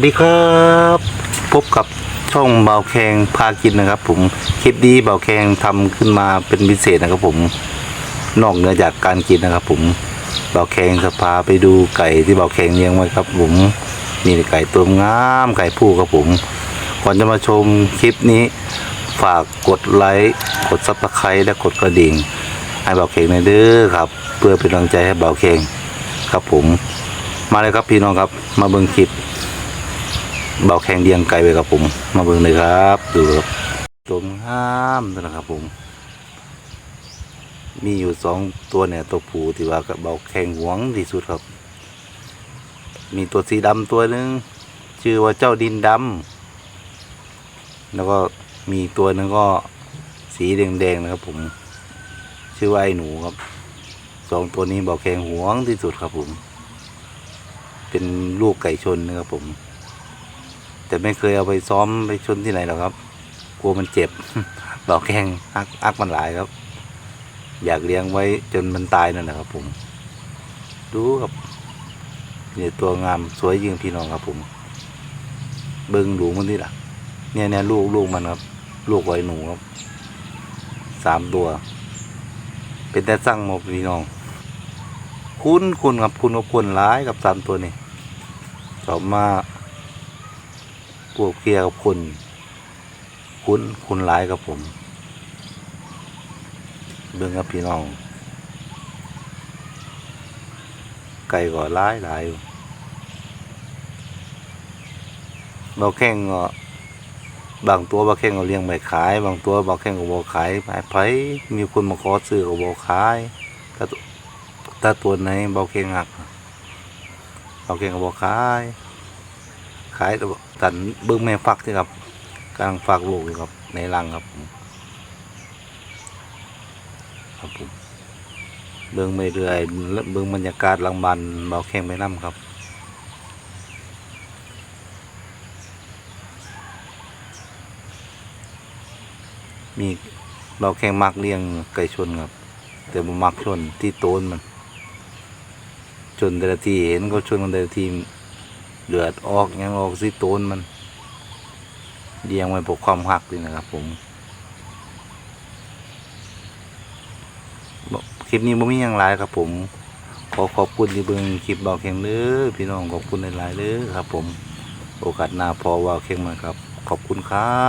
วัสดีครับ พบกับช่องเบาแคงพากินนะครับ ผมคลิปนี้เบาแคงทำขึ้นมาเป็นพิเศษนะครับ ผมนอกเหนือจากการกินนะครับ ผมเบาแคงจะพาไปดูไก่ที่เบาแคงเลี้ยงไว้ครับ ผมนี่ไก่ตัวงามไก่ผู้ครับผมก่อนจะมาชมคลิปนี้ ฝากกดไลค์กดซับสไครต์และกดกระดิ่ง ให้เบาแคงในอยเด้อครับ เพื่อเป็นกำลังใจให้เบาแคงครับผม มาเลยครับพี่น้องครับมาเบิ่งคลิป เบาแข่งเดียงไกลไปครับผม มาเบิ่งเลยครับ ดูครับตัวห้ามนะครับผม มีอยู่สองตัวเนี่ยตัวผูที่ว่ากับเบาแข่งหวงที่สุดครับ มีตัวสีดำตัวหนึ่งชื่อว่าเจ้าดินดำแล้วก็มีตัวหนึงก็สีแดงๆนะครับผม ชื่อว่าไอ้หนูครับสองตัวนี้เบาแข่งหวงที่สุดครับผม เป็นลูกไก่ชนนะครับผม แต่ไม่เคยเอาไปซ้อมไปชนที่ไหนหรอกครับ กลัวมันเจ็บดอกแข้งอักอักมันหลายครับ อยากเลี้ยงไว้จนมันตายนั่นแหละครับ ผม ดูครับเนี่ยตัวงามสวยยิ่งพี่น้องครับ ผม เบิ้งดูมันนี่ล่ะ เนี่ยเนี่ยลูกลูกมันครับ ลูกไว้หนูครับสามตัว เป็นแต่สั่งมดพี่น้อง คุณคุณครับคุณกับคุณร้ายกับสามตัวนี้ต่อมา พวกเคลียกับคุณคุณคุณร้ายกับผม เบิ่งกับพี่น้อง ไก่ก็ร้ายหลายอยู่เราแข่งก็บางตัวบาแข่งก็เลี้ยงไม่ขาย บางตัวบาแข่งก็บ่ขายไปไผมีคนมาขอซื้อก็บ่ขายถ้าตัวถ้าตัวไหนเบาแข่งหักเบาแข่งก็บ่ขาย ขายแต่ว่าตันเบิ้องแม่ฟักที่ครับกำลังฟักลูกอยู่ครับ ในรังครับครับผมเบิ้องไม่เรื่อยเบิ้องบรรยากาศหลังบันเบาแข้งไปน้ำครับมีเบาแข้งมักเลี้ยงไก่ชนครับ แต่บ่มักชนที่โตนมัน ชนแต่ละทีเห็นเขาชนกันแต่ละที เลือดออกยังออกซิโตนมันเดียงไว้เพราะความหักเลยนะครับ ผมคลิปนี้บ่มีอยังหลายครับผม ขอขอบคุณที่เบิ่งคลิปเบาเข็งเด้อพี่น้องขอบคุณหลายๆเด้อครับ ผม โอกาสหน้าพอว่าเข็งมาครับ ขอบคุณครับ